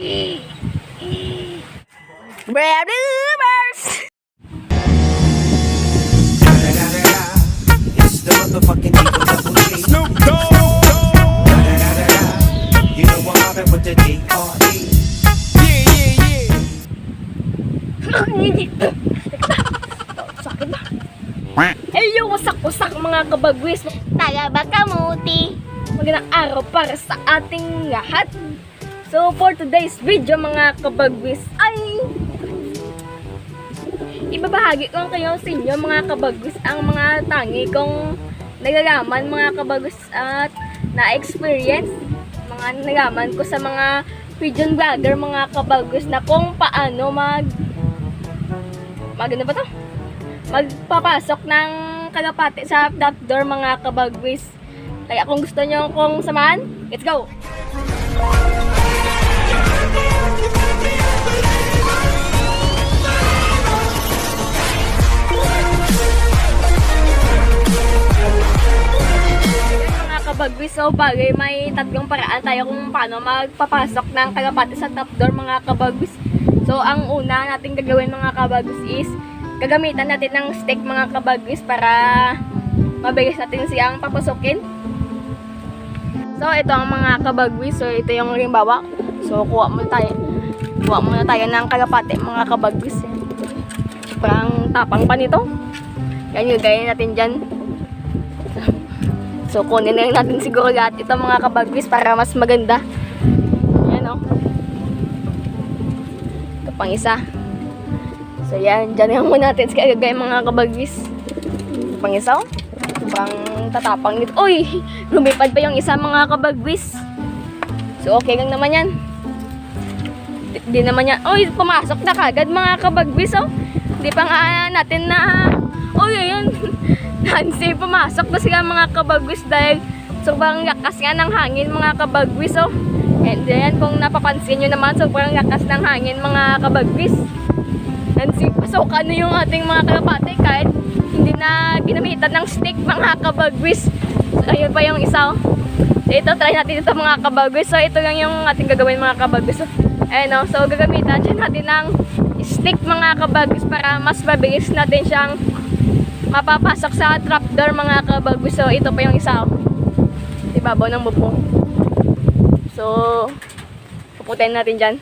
Brothers! It's the motherfucking Eagle Double G. Snoop Dogg. You know I'm mobbing with the D.R.E. Yeah, yeah, yeah. Hello, wasak-wasak mga kabagwis. Taga ba kamuti? Magandang araw para sa ating lahat. So, for today's video mga kabagwis ay ibabahagi ko kayo sa inyo mga kabagwis ang mga tangi kong nagagaman mga kabagwis at na-experience mga nagaman ko sa mga pigeon vlogger mga kabagwis na kung paano mag maganda ba to? magpapasok ng kalapati sa top door mga kabagwis. Kaya kung gusto nyo kong samahan, let's go! Kabagwis, so bagay may tatlong paraan tayo kung paano magpapasok ng kalapati sa top door mga kabagwis. So ang una nating gagawin mga kabagwis is gagamitan natin ng stick mga kabagwis para mabilis natin siyang papasukin. So ito ang mga kabagwis, so ito yung rimbawa. So kuha mo tayo. Kuha muna tayo ng kalapati mga kabagwis. Parang tapang pa nito. Yan yung gaya natin dyan. So, kunin na natin siguro lahat ito mga kabagwis para mas maganda. Yan o. Ito pang isa. So, yan. Diyan lang muna natin sa kagagay mga kabagwis. Ito pang isa o. Pang tatapang nito. Uy! Lumipad pa yung isa mga kabagwis. So, okay lang naman yan. Di, naman yan. Uy! Pumasok na kagad mga kabagwis o. Di pa nga natin na... Uy! Ayun! Nancy, pumasok na sila mga kabagwis dahil sobrang lakas nga ng hangin mga kabagwis oh. And then, kung napapansin nyo naman, sobrang lakas ng hangin mga kabagwis. Nancy, pasokan na yung ating mga kalapate kahit hindi na ginamitan ng stick mga kabagwis. So, ayun pa yung isa oh. So, ito, try natin ito mga kabagwis. So, ito lang yung ating gagawin mga kabagwis. Oh. Ayun oh. So, gagamitan siya natin ng stick mga kabagwis para mas mabilis natin siyang mapapasok sa trapdoor mga kabagwis. So, ito pa yung isa. oh. Ibabaw ng bubong. So, puputin natin dyan.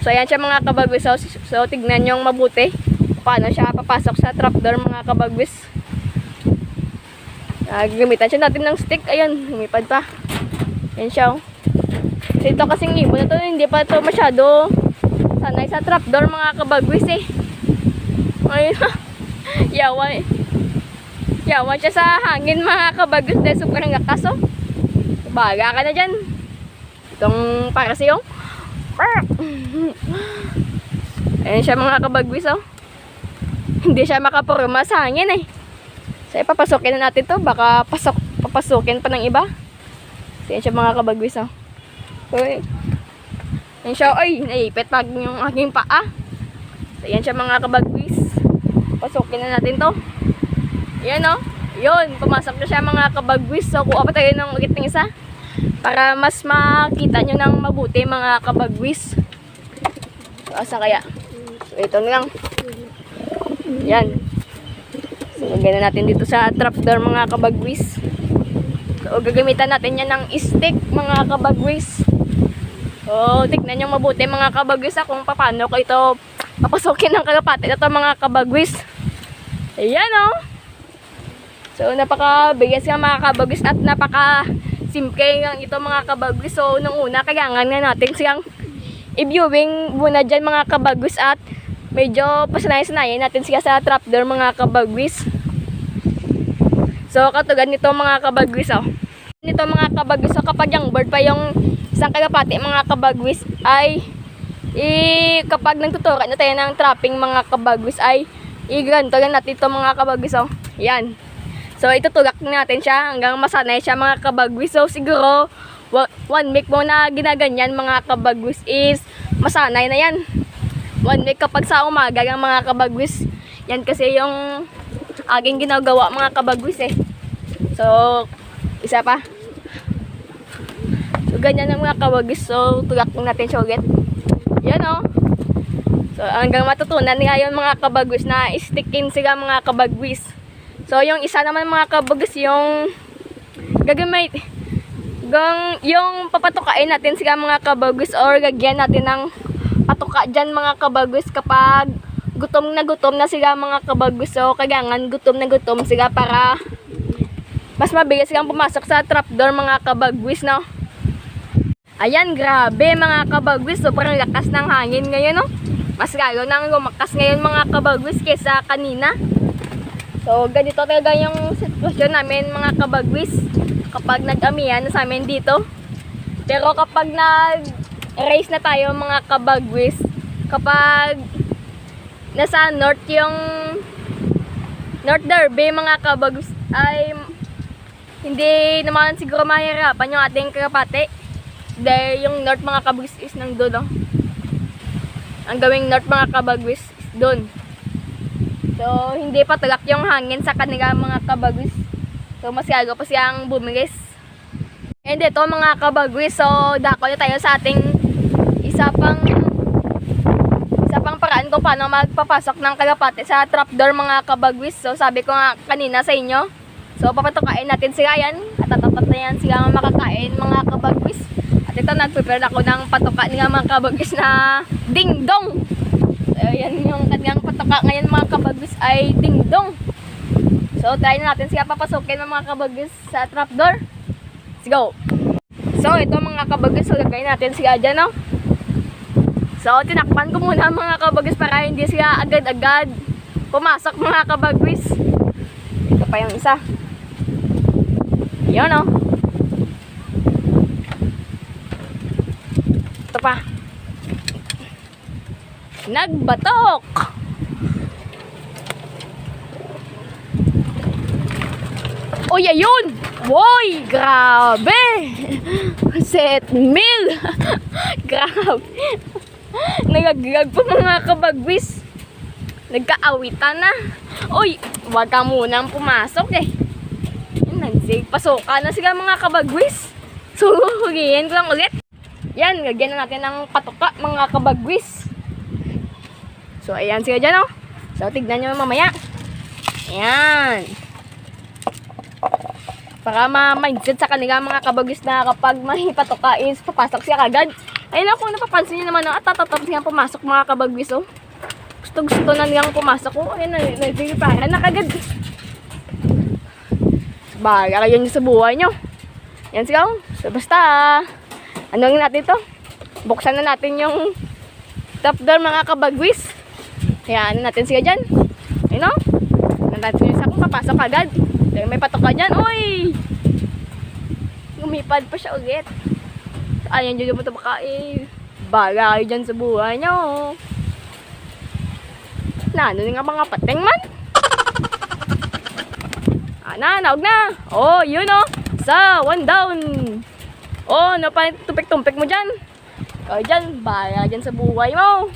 So, ayan siya mga kabagwis. So, so tignan nyo mabuti paano siya papasok sa trapdoor mga kabagwis. Uh, gagamitan siya natin ng stick. Ayan, lumipad pa. Ayan siya. Oh. So, ito kasing ibon na to, hindi pa to masyado sanay sa trapdoor mga kabagwis eh. Ayun. Yawa eh. Yawan siya sa hangin mga kabagos dahil sobrang lakas oh. Baga ka na dyan. Itong para sa'yo. Ayan siya mga kabagwis oh. Hindi siya makapurma sa hangin eh. So ipapasukin na natin to. Baka pasok, papasukin pa ng iba. So siya mga kabagwis oh. Uy. Ayan siya. Ay, naipit pag yung aking paa. So ayan siya mga kabagwis. Pasukin na natin to. Yan o. Yun, pumasok na siya mga kabagwis. So, kuha pa tayo ng ulit ng isa. Para mas makita nyo ng mabuti mga kabagwis. So, asa kaya? So, ito na lang. Yan. So, na natin dito sa trapdoor mga kabagwis. So, gagamitan natin yan ng stick mga kabagwis. So, tignan nyo mabuti mga kabagwis ah, kung paano ko ito papasokin ng kalapati na to mga kabagwis. Ayan o. Oh. So, napaka-bigas nga mga kabagwis at napaka-simple nga ito mga kabagwis. So, nung una, kailangan nga natin siyang i-viewing muna dyan mga kabagwis at medyo pasanay-sanayin natin siya sa trapdoor mga kabagwis. So, katulad nito mga kabagwis oh. Nito mga kabagwis, so kapag yung bird pa yung isang kalapati mga kabagwis ay i kapag nagtuturo na tayo ng trapping mga kabagwis ay i-ganto lang natin ito mga kabagwis oh. Yan. So, itutulak natin siya hanggang masanay siya mga kabagwis. So, siguro, one week mo na ginaganyan mga kabagwis is masanay na yan. One week kapag sa umaga ng mga kabagwis. Yan kasi yung aking ginagawa mga kabagwis eh. So, isa pa. Ganyan ang mga kabagwis. So, tulak natin siya ulit. Yan oh. So hanggang matutunan nila yung mga kabagwis na stickin sila mga kabagwis. So yung isa naman mga kabagwis yung gagamit gang yung papatukain natin sila mga kabagwis or gagyan natin ng patuka dyan mga kabagwis kapag gutom na gutom na sila mga kabagwis. So kailangan gutom na gutom sila para mas mabilis silang pumasok sa trapdoor mga kabagwis no. Ayan, grabe mga kabagwis. Sobrang lakas ng hangin ngayon, no? Mas lalo nang lumakas ngayon mga kabagwis kesa kanina. So, ganito talaga yung sitwasyon namin mga kabagwis kapag nag-amihan na sa amin dito. Pero kapag nag-race na tayo mga kabagwis, kapag nasa north yung North Derby mga kabagwis ay hindi naman siguro mahirapan yung ating karapate. Dahil yung north mga kabagwis is nang doon. Oh. Ang gawing north mga kabagwis is doon. So, hindi pa tagak yung hangin sa kanila mga kabagwis. So, mas gago pa siyang bumilis. And ito mga kabagwis, so dako na tayo sa ating isa pang isa pang paraan kung paano magpapasok ng kalapate sa trapdoor mga kabagwis. So, sabi ko nga kanina sa inyo, so papatukain natin sila yan. At tatapat na yan sila makakain mga kabagwis. Ito, nag-prepare ako ng patuka nila mga kabagwis na ding-dong. So, yan yung kanyang patuka ngayon mga kabagwis ay ding-dong. So, try na natin siya papasukin ng mga kabagwis sa trapdoor. Let's go! So, ito mga kabagwis, so lagay natin siya dyan, no? So, tinakpan ko muna mga kabagwis para hindi siya agad-agad pumasok mga kabagwis. Ito pa yung isa. Yun, no? Ito pa. Nagbatok! Uy, ayun! Woy! Grabe! Set meal! Grabe! Nagagag pa mga kabagwis. Nagkaawitan na. Uy! Huwag ka munang pumasok eh. Nagsig. Pasoka na sila mga kabagwis. So, hulihin ko lang ulit. Yan, lagyan na natin ng patuka mga kabagwis. So, ayan sila dyan, oh. So, tignan nyo mamaya. Ayan. Para ma-mindset sa kanila mga kabagwis na kapag may patuka is papasok siya kagad. Ayun ako, napapansin nyo naman, oh, at tatatap siya pumasok mga kabagwis, oh. Gusto gusto na niyang pumasok, oh. Ayun, na, na, kagad. Baga kayo nyo sa buhay nyo. Yan siya, oh. So, basta, ano natin to? Buksan na natin yung top door mga kabagwis. Kaya ano natin siya dyan. Ayun. Ano natin yung isa kung papasok agad. Dahil may patok ka dyan. Uy! Lumipad pa siya ulit. Ayan dyan yung baka eh. Baga kayo dyan sa buhay nyo. Na, ano nga mga pating man? Ah, na, naog na. Oh, yun oh. Sa, one down. Oh, ano pa tumpik-tumpik mo dyan? Ikaw dyan, baga dyan sa buhay mo.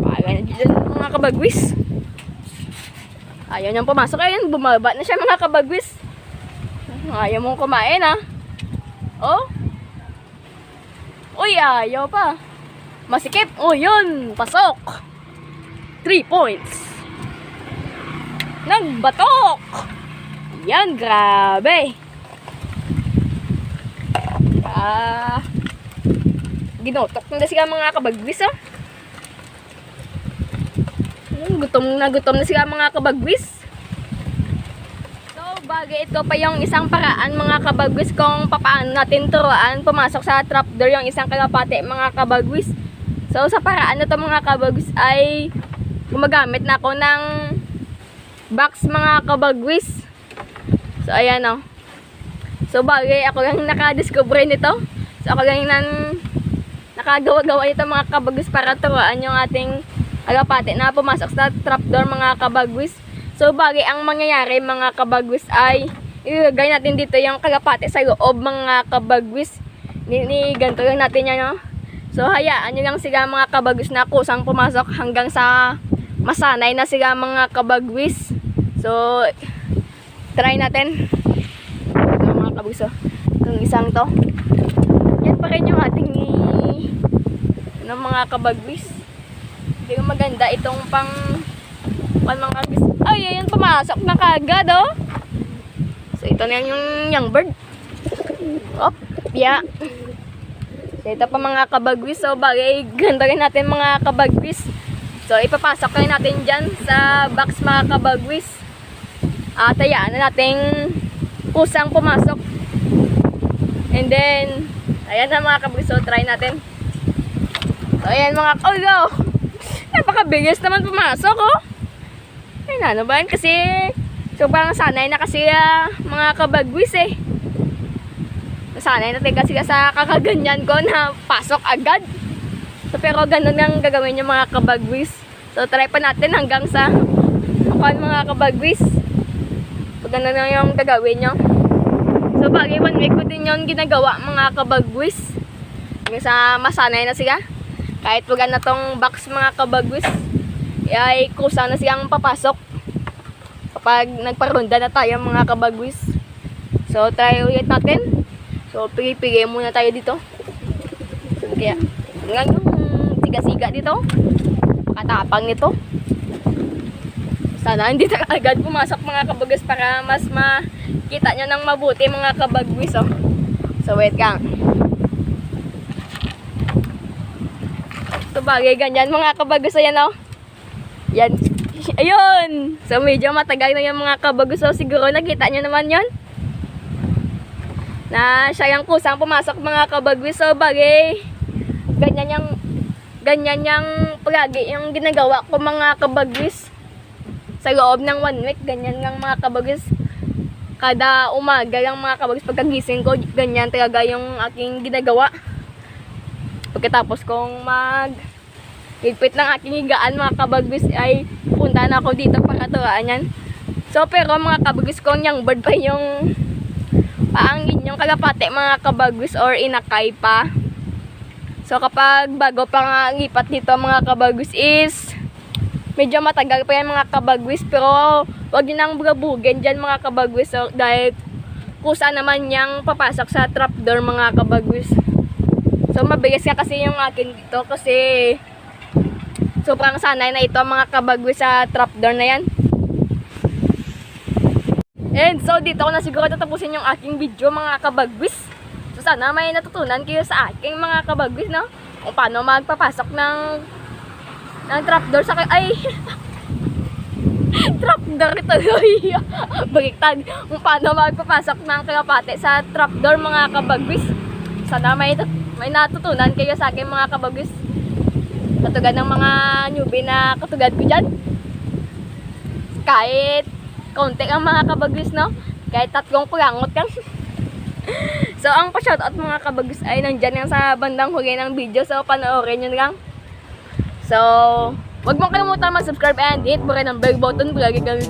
Baga na dyan mga kabagwis. Ayaw niyang pumasok. Ayun, bumaba na siya mga kabagwis. Ayaw mong kumain ah. Oh. Uy, ayaw pa. Masikip. Oh, yun. Pasok. Three points. Nagbatok. Yan, grabe. Ah. Ginotok na sila mga kabagwis oh. Hmm, gutom na gutom na sila mga kabagwis. So, bagay ito pa yung isang paraan mga kabagwis kung paano natin turuan pumasok sa trapdoor yung isang kalapate mga kabagwis. So, sa paraan na to mga kabagwis ay gumagamit na ako ng box mga kabagwis. So, ayan o. So, bagay ako lang nakadiscover nito. So, ako lang nan nakagawa-gawa nito mga kabagwis para turuan yung ating agapate na pumasok sa trapdoor mga kabagwis. So bagay ang mangyayari mga kabagwis ay ilagay natin dito yung kalapate sa loob mga kabagwis. Ni, ni ganito lang natin yan no. So hayaan nyo lang sila mga kabagwis na kusang pumasok hanggang sa masanay na sila mga kabagwis. So try natin. Oh. Itong isang to. Yan pa rin yung ating ng mga kabagwis. Hindi ko maganda itong pang pang mga bis. Ay, ayan, pumasok na kagad, oh. So, ito na yung young bird. Op, yeah. So, ito pa mga kabagwis. So, bagay, ganda rin natin mga kabagwis. So, ipapasok kayo natin dyan sa box mga kabagwis. At hayaan na nating kusang pumasok. And then, ayan na mga kabagwis. So, try natin. So, ayan mga, oh no! Napakabilis naman pumasok, oh. Ayun, ano ba yan? Kasi, sobrang sanay na kasi ah, mga kabagwis eh. Nasanay natin kasi sa kakaganyan ko na pasok agad. So, pero ganun ang gagawin yung mga kabagwis. So, try pa natin hanggang sa kuan mga kabagwis. So, ganun lang yung gagawin nyo. So, bagay one week ko din yung ginagawa mga kabagwis. Hanggang sa masanay na sila. Kahit wag na tong box mga kabagwis, ay kusa na siyang papasok. Kapag nagparunda na tayo mga kabagwis. So, try ulit natin. So, pili-pili muna tayo dito. Kaya, nga yung siga-siga dito. Katapang nito. Sana hindi na agad pumasok mga kabagwis para mas makita nyo ng mabuti mga kabagwis. Oh. So, wait kang. Ito bagay ganyan mga kabagwis. Ayan oh. Yan. Ayun! So, medyo matagal na yung mga kabagwis. So, siguro nakita nyo naman yon na siya yung kusang pumasok mga kabagwis. So, bagay, ganyan yung, ganyan yung palagi yung ginagawa ko mga kabagwis. Sa loob ng one week, ganyan yung mga kabagwis. Kada umaga yung mga kabagwis, pagkagising ko, ganyan talaga yung aking ginagawa. Pagkatapos kong mag higpit ng aking higaan mga kabagwis ay punta na ako dito para turaan yan. So pero mga kabagwis kong yung bird pa yung paangin yung kalapate mga kabagwis or inakay pa. So kapag bago pa nga lipat dito mga kabagwis is medyo matagal pa yan mga kabagwis pero wag nyo nang bugabugin dyan mga kabagwis so, dahil kusa naman niyang papasok sa trapdoor mga kabagwis. So mabilis nga kasi yung akin dito kasi sobrang sanay na ito mga kabagwis sa trapdoor na yan. And so dito ko na siguro tatapusin yung aking video mga kabagwis. So sana may natutunan kayo sa aking mga kabagwis no? Kung paano magpapasok ng ng trapdoor sa ay! Trapdoor ito baliktad. Kung paano magpapasok ng kalapate sa trapdoor mga kabagwis. Sana may, may natutunan kayo sa aking mga kabagwis. Katugad ng mga newbie na katugad ko dyan. Kahit konti ang mga kabagwis no? Kahit tatlong pulangot lang. So ang pa-shoutout mga kabagwis ay nandyan yan sa bandang huli ng video. So panoorin nyo lang So, wag mong kalimutan mag-subscribe and hit mo rin ang bell button. Lagi kami